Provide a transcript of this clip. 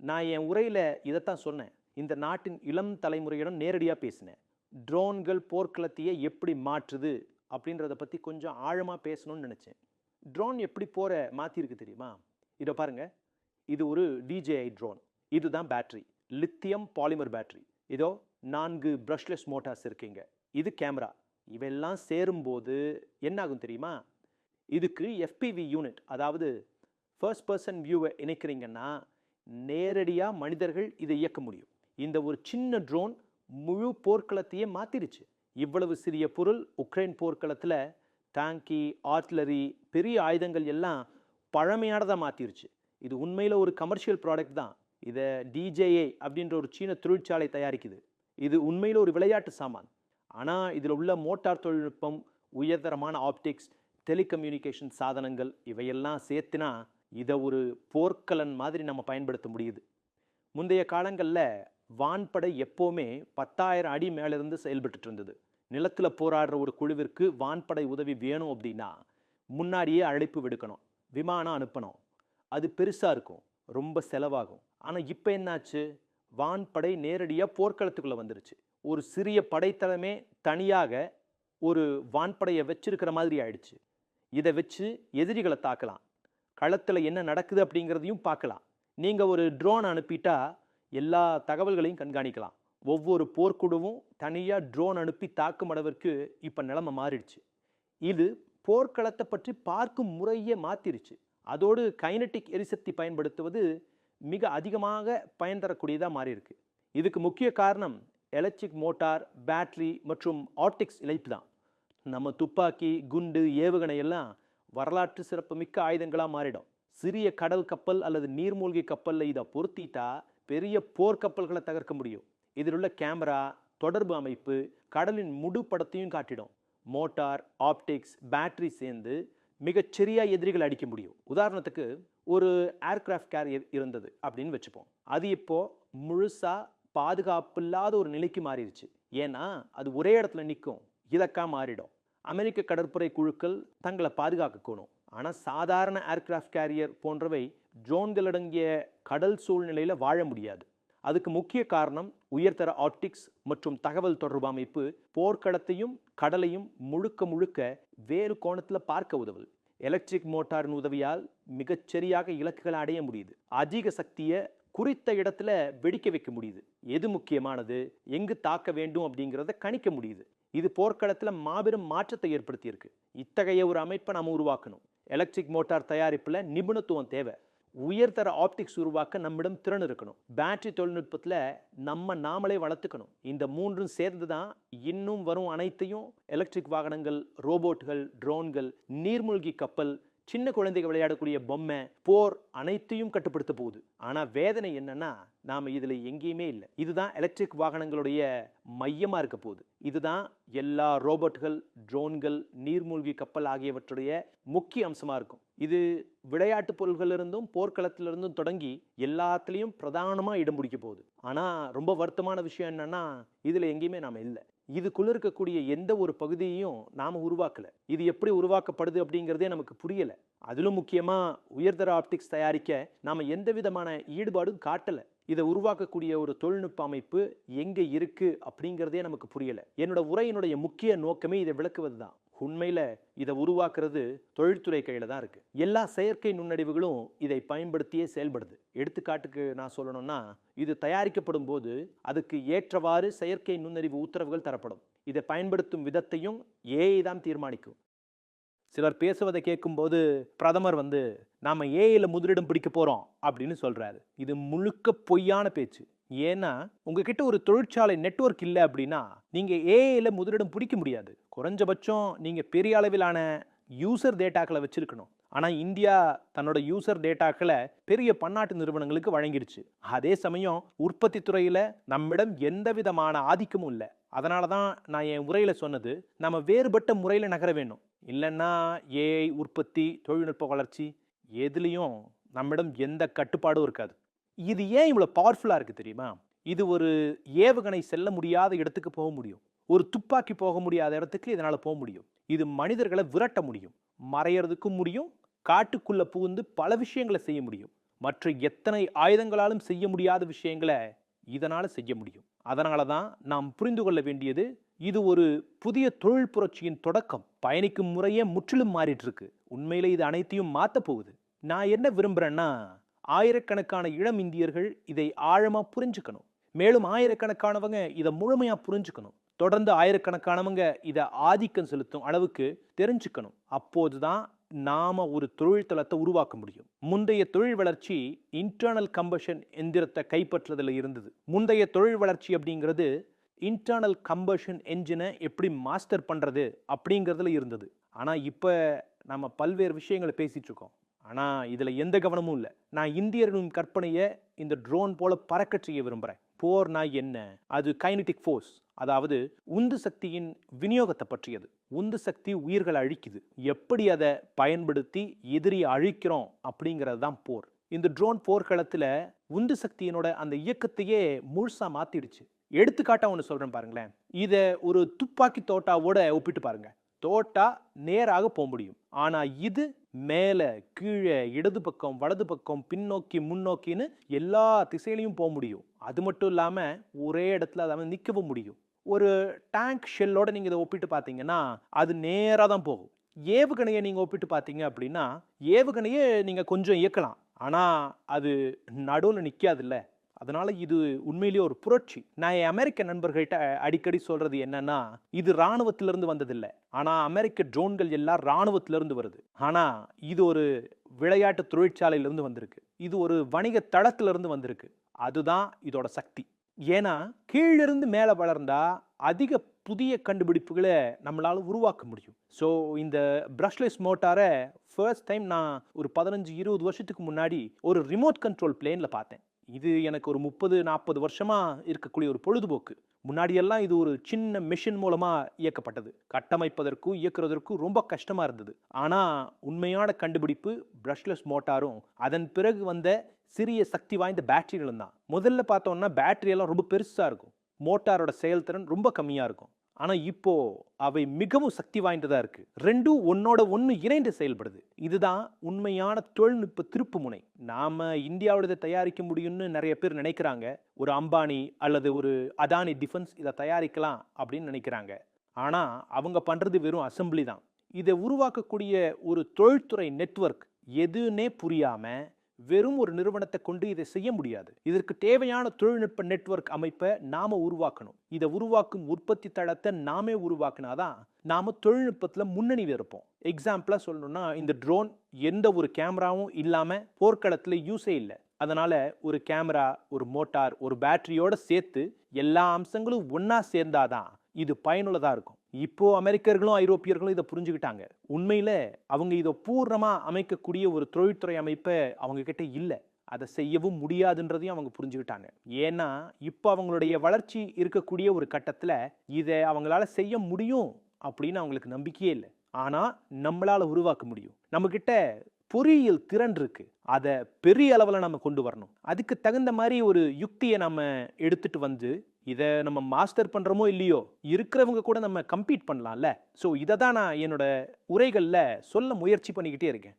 நான் என் உரையில் இதைத்தான் சொன்னேன். இந்த நாட்டின் இளம் தலைமுறையிடம் நேரடியாக பேசினேன். ட்ரோன்கள் போர்க்களத்தையே எப்படி மாற்றுது அப்படின்றத பற்றி கொஞ்சம் ஆழமாக பேசணும்னு நினச்சேன். ட்ரோன் எப்படி போகிற மாற்றிருக்கு தெரியுமா? இதை பாருங்கள் இது ஒரு டிஜேஐ ட்ரோன். இதுதான் பேட்ரி லித்தியம் பாலிமர் பேட்ரி இதோ நான்கு ப்ரஷ்லெஸ் மோட்டார்ஸ் இருக்குங்க. இது கேமரா. இவெல்லாம் சேரும்போது என்னாகும் தெரியுமா? இதுக்கு எஃபிவி யூனிட் அதாவது ஃபர்ஸ்ட் பர்சன் வியூவை இணைக்கிறீங்கன்னா நேரடியாக மனிதர்கள் இதை இயக்க முடியும். இந்த ஒரு சின்ன ட்ரோன் முழு போர்க்களத்தையே மாற்றிருச்சு இவ்வளவு சிறிய பொருள் உக்ரைன் போர்க்களத்தில் டேங்கி ஆர்ட்லரி பெரிய ஆயுதங்கள் எல்லாம் பழமையானதாக மாற்றிருச்சு இது உண்மையில் ஒரு கமர்ஷியல் ப்ராடக்ட் தான். இதை டிஜேஏ அப்படின்ற ஒரு சீன தொழிற்சாலை தயாரிக்குது. இது உண்மையில் ஒரு விளையாட்டு சாமான். ஆனால் இதில் உள்ள மோட்டார் தொழில்நுட்பம் உயர்தரமான ஆப்டிக்ஸ் டெலிகம்யூனிகேஷன் சாதனங்கள் இவையெல்லாம் சேர்த்துனா இதை ஒரு போர்க்கலன் மாதிரி நம்ம பயன்படுத்த முடியுது. முந்தைய காலங்களில் வான்படை எப்போவுமே பத்தாயிரம் அடி மேலேருந்து செயல்பட்டு இருந்தது நிலத்தில் போராடுற ஒரு குழுவிற்கு வான்படை உதவி வேணும் அப்படின்னா முன்னாடியே அழைப்பு விடுக்கணும் விமானம் அனுப்பணும். அது பெருசாக இருக்கும் ரொம்ப செலவாகும். ஆனால் இப்போ என்னாச்சு? வான்படை நேரடியாக போர்க்களத்துக்குள்ளே வந்துருச்சு. ஒரு சிறிய படைத்தளமே தனியாக ஒரு வான்படையை வச்சிருக்கிற மாதிரி ஆயிடுச்சு. இதை வச்சு எதிரிகளை தாக்கலாம். களத்தில் என்ன நடக்குது அப்படிங்கிறதையும் பார்க்கலாம். நீங்கள் ஒரு ட்ரோன் அனுப்பிட்டா எல்லா தகவல்களையும் கண்காணிக்கலாம். ஒவ்வொரு போர்க்குழுவும் தனியாக ட்ரோன் அனுப்பி தாக்கும் அளவிற்கு இப்போ நிலமை மாறிடுச்சு. இது போர்க்களத்தை பற்றி பார்க்கும் முறையே மாற்றிருச்சு அதோடு கைனட்டிக் எரிசக்தி பயன்படுத்துவது மிக அதிகமாக பயன் தரக்கூடியதாக மாறியிருக்கு. இதுக்கு முக்கிய காரணம் எலக்ட்ரிக் மோட்டார் பேட்டரி மற்றும் ஆப்டிக்ஸ் இழைப்பு தான். நம்ம துப்பாக்கி குண்டு ஏவுகணை எல்லாம் வரலாற்று சிறப்புமிக்க ஆயுதங்களாக மாறிடும். சிறிய கடல் கப்பல் அல்லது நீர்மூழ்கி கப்பலில் இதை பொருத்திட்டா பெரிய போர்க்கப்பல்களை தகர்க்க முடியும். இதில் உள்ள கேமரா தொடர்பு அமைப்பு கடலின் முழு படத்தையும் காட்டிடும். மோட்டார் ஆப்டிக்ஸ் பேட்டரி சேர்ந்து மிகச்சிறிய எதிரிகள் அடிக்க முடியும். உதாரணத்துக்கு ஒரு ஏர்கிராஃப்ட் கேரியர் இருந்தது அப்படின்னு வச்சுப்போம். அது இப்போ பாதுகாப்பு பாதுகாப்பில்லாத ஒரு நிலைக்கு மாறிடுச்சு. ஏன்னா அது ஒரே இடத்துல நிற்கும் இதக்கா மாறிடும். அமெரிக்க கடற்படை குழுக்கள் தங்களை பாதுகாக்கணும் ஆனால் சாதாரண ஏர்க்ராஃப்ட் கேரியர் போன்றவை ட்ரோன்களடங்கிய கடல் சூழ்நிலையில் வாழ முடியாது. அதுக்கு முக்கிய காரணம் உயர்தர ஆப்டிக்ஸ் மற்றும் தகவல் தொடர்பு அமைப்பு போர்க்களத்தையும் கடலையும் முழுக்க முழுக்க வேறு கோணத்தில் பார்க்க உதவுது. எலக்ட்ரிக் மோட்டாரின் உதவியால் மிகச்சரியாக இலக்குகளை அடைய முடியுது. அதிக சக்தியை குறித்த இடத்துல வெடிக்க வைக்க முடியுது. எது முக்கியமானது? எங்கு தாக்க வேண்டும் அப்படிங்கிறத கணிக்க முடியுது. இது போர்க்களத்தில் மாபெரும் மாற்றத்தை ஏற்படுத்தியிருக்கு. இத்தகைய ஒரு அமைப்பை நம்ம உருவாக்கணும். எலக்ட்ரிக் மோட்டார் தயாரிப்பில் நிபுணத்துவம் தேவை. உயர்தர ஆப்டிக்ஸ் உருவாக்க நம்மிடம் திறன் இருக்கணும். பேட்டரி தொழில்நுட்பத்தில் நம்ம நாமளே வளர்த்துக்கணும். இந்த மூன்றும் சேர்ந்து தான் இன்னும் வரும் அனைத்தையும் எலக்ட்ரிக் வாகனங்கள் ரோபோட்கள் ட்ரோன்கள் நீர்மூழ்கி கப்பல் சின்ன குழந்தைகள் விளையாடக்கூடிய பொம்மை போர் அனைத்தையும் கட்டுப்படுத்த போகுது. ஆனால் வேதனை என்னன்னா நாம் இதில் எங்கேயுமே இல்லை. இதுதான் எலக்ட்ரிக் வாகனங்களுடைய மையமாக இருக்க போகுது. இதுதான் எல்லா ரோபோட்கள் ட்ரோன்கள் நீர்மூழ்கி கப்பல் ஆகியவற்றுடைய முக்கிய அம்சமாக இருக்கும். இது விளையாட்டு பொருள்களிலிருந்தும் போர்க்களத்திலிருந்தும் தொடங்கி எல்லாத்துலேயும் பிரதானமாக இடம் பிடிக்க போகுது. ஆனால் ரொம்ப வருத்தமான விஷயம் என்னன்னா இதில் எங்கேயுமே நாம் இல்லை. இதுக்குள்ளே இருக்கக்கூடிய எந்த ஒரு பகுதியையும் நாம உருவாக்கல. இது எப்படி உருவாக்கப்படுது அப்படிங்கிறதே நமக்கு புரியல. அதிலும் முக்கியமா உயர்தர ஆப்டிக்ஸ் தயாரிக்க நாம எந்த விதமான ஈடுபாடும் காட்டல. இதை உருவாக்கக்கூடிய ஒரு தொழில்நுட்ப அமைப்பு எங்கே இருக்குது அப்படிங்கிறதே நமக்கு புரியல. என்னோட உரையினுடைய முக்கிய நோக்கமே இதை விளக்குவது தான் உண்மையில் இதை உருவாக்குறது தொழில்துறை கையில் தான் இருக்குது எல்லா செயற்கை நுண்ணறிவுகளும் இதை பயன்படுத்தியே செயல்படுது. எடுத்துக்காட்டுக்கு நான் சொல்லணும்னா இது தயாரிக்கப்படும் போது அதுக்கு ஏற்றவாறு செயற்கை நுண்ணறிவு உத்தரவுகள் தரப்படும். இதை பயன்படுத்தும் விதத்தையும் ஏஐ தான் தீர்மானிக்கும். சிலர் பேசுவதை கேட்கும்போது பிரதமர் வந்து நாம் ஏஐயில் முதலிடம் பிடிக்க போகிறோம் அப்படின்னு சொல்கிறாரு இது முழுக்க பொய்யான பேச்சு. ஏன்னா உங்ககிட்ட ஒரு தொழிற்சாலை நெட்வொர்க் இல்லை அப்படின்னா நீங்கள் ஏஐயில் முதலிடம் பிடிக்க முடியாது. குறைஞ்சபட்சம் நீங்கள் பெரிய அளவிலான யூசர் டேட்டாக்களை வச்சுருக்கணும். ஆனால் இந்தியா தன்னோட யூசர் டேட்டாக்களை பெரிய பன்னாட்டு நிறுவனங்களுக்கு வழங்கிடுச்சு. அதே சமயம் உற்பத்தி துறையில் நம்மிடம் எந்த விதமான ஆதிக்கமும் இல்லை. அதனால தான் நான் என் உரையில் சொன்னது நம்ம வேறுபட்ட முறையில் நகர வேணும் இல்லைன்னா ஏஐ உற்பத்தி தொழில்நுட்ப வளர்ச்சி எதுலேயும் நம்மிடம் எந்த கட்டுப்பாடும் இருக்காது. இது ஏன் இவ்வளோ பவர்ஃபுல்லாக இருக்குது தெரியுமா? இது ஒரு ஏவுகணை செல்ல முடியாத இடத்துக்கு போக முடியும். ஒரு துப்பாக்கி போக முடியாத இடத்துக்கு இதனால் போக முடியும். இது மனிதர்களை விரட்ட முடியும். மறையறதுக்கும் முடியும். காட்டுக்குள்ளே புகுந்து பல விஷயங்களை செய்ய முடியும். மற்ற எத்தனை ஆயுதங்களாலும் செய்ய முடியாத விஷயங்களை இதனால் செய்ய முடியும். அதனால தான் நாம் புரிந்து கொள்ள வேண்டியது இது ஒரு புதிய தொழில் புரட்சியின் தொடக்கம். பயணிக்கும் முறையே முற்றிலும் மாறிட்டுருக்கு. உண்மையில் இது அனைத்தையும் மாற்ற போகுது. நான் என்ன விரும்புறேன்னா ஆயிரக்கணக்கான இளம் இந்தியர்கள் இதை ஆழமாக புரிஞ்சுக்கணும். மேலும் ஆயிரக்கணக்கானவங்க இதை முழுமையாக புரிஞ்சுக்கணும். தொடர்ந்து ஆயிரக்கணக்கானவங்க இதை ஆதிக்கம் செலுத்தும் அளவுக்கு தெரிஞ்சுக்கணும். அப்போது தான் நாம் ஒரு தொழில் தளத்தை உருவாக்க முடியும். முந்தைய தொழில் வளர்ச்சி இன்டர்னல் கம்பஷன் எந்திரத்தை கைப்பற்றுறதுல இருந்தது. முந்தைய தொழில் வளர்ச்சி அப்படிங்கிறது இன்டர்னல் கம்பஷன் என்ஜினை எப்படி மாஸ்டர் பண்ணுறது அப்படிங்கிறதுல இருந்தது. ஆனால் இப்போ நம்ம பல்வேறு விஷயங்களை பேசிகிட்ருக்கோம் ஆனால் இதில் எந்த கவனமும் இல்லை. நான் இந்தியர்களின் கற்பனையை இந்த ட்ரோன் போல பறக்க செய்ய விரும்புகிறேன் போர்னா என்ன? அது கைனடிக் ஃபோர்ஸ் அதாவது உந்து சக்தியின் விநியோகத்தை பற்றியது. உந்து சக்தி உயிர்களை அழிக்குது. எப்படி அதை பயன்படுத்தி எதிரி அழிக்கிறோம் அப்படிங்கிறது தான் போர். இந்த ட்ரோன் போர்க்களத்தில் உந்து சக்தியினோட அந்த இயக்கத்தையே முழுசாக மாற்றிடுச்சு எடுத்துக்காட்டாக ஒன்று சொல்கிறேன் பாருங்களேன். இதை ஒரு துப்பாக்கி தோட்டாவோட ஒப்பிட்டு பாருங்கள் தோட்டா நேராக போக முடியும். ஆனால் இது மேலே கீழே இடது பக்கம் வலது பக்கம் பின்னோக்கி முன்னோக்கின்னு எல்லா திசையிலையும் போக முடியும். அது மட்டும் இல்லாமல் ஒரே இடத்துல அதாவது நிற்கவும் முடியும். ஒரு டேங்க் ஷெல்லோட நீங்கள் இதை ஒப்பிட்டு பார்த்தீங்கன்னா அது நேராக தான் போகும். ஏவுகணையை நீங்கள் ஒப்பிட்டு பார்த்தீங்க அப்படின்னா ஏவுகணையை நீங்கள் கொஞ்சம் இயக்கலாம். ஆனால் அது நடுவில் நிற்காதுல்ல அதனால் இது உண்மையிலேயே ஒரு புரட்சி. நான் என் அமெரிக்க நண்பர்கள்ட்ட அடிக்கடி சொல்கிறது என்னன்னா இது இராணுவத்திலிருந்து வந்ததில்லை. ஆனால் அமெரிக்க ட்ரோன்கள் எல்லாம் இராணுவத்திலிருந்து வருது. ஆனால் இது ஒரு விளையாட்டு தொழிற்சாலையிலேருந்து வந்திருக்கு. இது ஒரு வணிக தளத்திலிருந்து வந்திருக்கு. அதுதான் இதோட சக்தி. ஏன்னா கீழிருந்து மேலே வளர்ந்தா அதிக புதிய கண்டுபிடிப்புகளை நம்மளால் உருவாக்க முடியும். ஸோ இந்த ப்ரஷ்லெஸ் மோட்டாரை ஃபர்ஸ்ட் டைம் நான் ஒரு பதினஞ்சு இருபது வருஷத்துக்கு முன்னாடி ஒரு ரிமோட் கண்ட்ரோல் பிளேனில் பார்த்தேன். இது எனக்கு ஒரு முப்பது நாற்பது வருஷமாக இருக்கக்கூடிய ஒரு பொழுதுபோக்கு. முன்னாடியெல்லாம் இது ஒரு சின்ன மிஷின் மூலமாக இயக்கப்பட்டது. கட்டமைப்பதற்கும் இயக்குறதற்கும் ரொம்ப கஷ்டமாக இருந்தது. ஆனால் உண்மையான கண்டுபிடிப்பு ப்ரஷ்லெஸ் மோட்டாரும் அதன் பிறகு வந்த சிறிய சக்தி வாய்ந்த பேட்டரிகளும் தான். முதல்ல பார்த்தோம்னா பேட்டரியெல்லாம் ரொம்ப பெருசாக இருக்கும். மோட்டாரோட செயல்திறன் ரொம்ப கம்மியாக இருக்கும். ஆனால் இப்போது அவை மிகவும் சக்தி வாய்ந்ததாக இருக்குது ரெண்டும் ஒன்னோட ஒன்று இணைந்து செயல்படுது. இதுதான் உண்மையான தொழில்நுட்ப திருப்பு முனை. நாம் இந்தியாவோட இதை தயாரிக்க முடியும்னு நிறைய பேர் நினைக்கிறாங்க. ஒரு அம்பானி அல்லது ஒரு அதானி டிஃபென்ஸ் இதை தயாரிக்கலாம் அப்படின்னு நினைக்கிறாங்க. ஆனால் அவங்க பண்ணுறது வெறும் அசெம்பிளி தான். இதை உருவாக்கக்கூடிய ஒரு தொழில்துறை நெட்வொர்க் எதுன்னே புரியாமல் வெறும் ஒரு நிறுவனத்தை கொண்டு இதை செய்ய முடியாது. இதற்கு தேவையான தொழில்நுட்ப நெட்வொர்க் அமைப்பை நாம உருவாக்கணும். இதை உருவாக்கும் உற்பத்தி தளத்தை நாமே உருவாக்கினாதான் நாம தொழில்நுட்பத்தில் முன்னணி இருப்போம். எக்ஸாம்பிளா சொல்லணும்னா இந்த ட்ரோன் எந்த ஒரு கேமராவும் இல்லாம போர்க்களத்துல யூஸே இல்லை. அதனால ஒரு கேமரா ஒரு மோட்டார் ஒரு பேட்டரியோட சேர்த்து எல்லா அம்சங்களும் ஒன்றா சேர்ந்தாதான் இது பயனுள்ளதா இருக்கும். இப்போ அமெரிக்கர்களும் ஐரோப்பியர்களும் இதை புரிஞ்சுக்கிட்டாங்க. உண்மையில் அவங்க இதை பூர்ணமாக அமைக்கக்கூடிய ஒரு தொழில்துறை அமைப்பை அவங்க கிட்ட இல்லை. அதை செய்யவும் முடியாதுன்றதையும் அவங்க புரிஞ்சுக்கிட்டாங்க. ஏன்னா இப்போ அவங்களுடைய வளர்ச்சி இருக்கக்கூடிய ஒரு கட்டத்தில் இதை அவங்களால செய்ய முடியும் அப்படின்னு அவங்களுக்கு நம்பிக்கையே இல்லை. ஆனால் நம்மளால் உருவாக்க முடியும். நம்மக்கிட்ட பொறியியல் திறன் இருக்குது அதை பெரிய அளவில் நம்ம கொண்டு வரணும். அதுக்கு தகுந்த மாதிரி ஒரு யுக்தியை நம்ம எடுத்துகிட்டு வந்து இதை நம்ம மாஸ்டர் பண்ணுறோமோ இல்லையோ இருக்கிறவங்க கூட நம்ம கம்ப்ளீட் பண்ணலாம்ல. ஸோ இதை தான் நான் என்னோட உரைகளில் சொல்ல முயற்சி பண்ணிக்கிட்டே இருக்கேன்.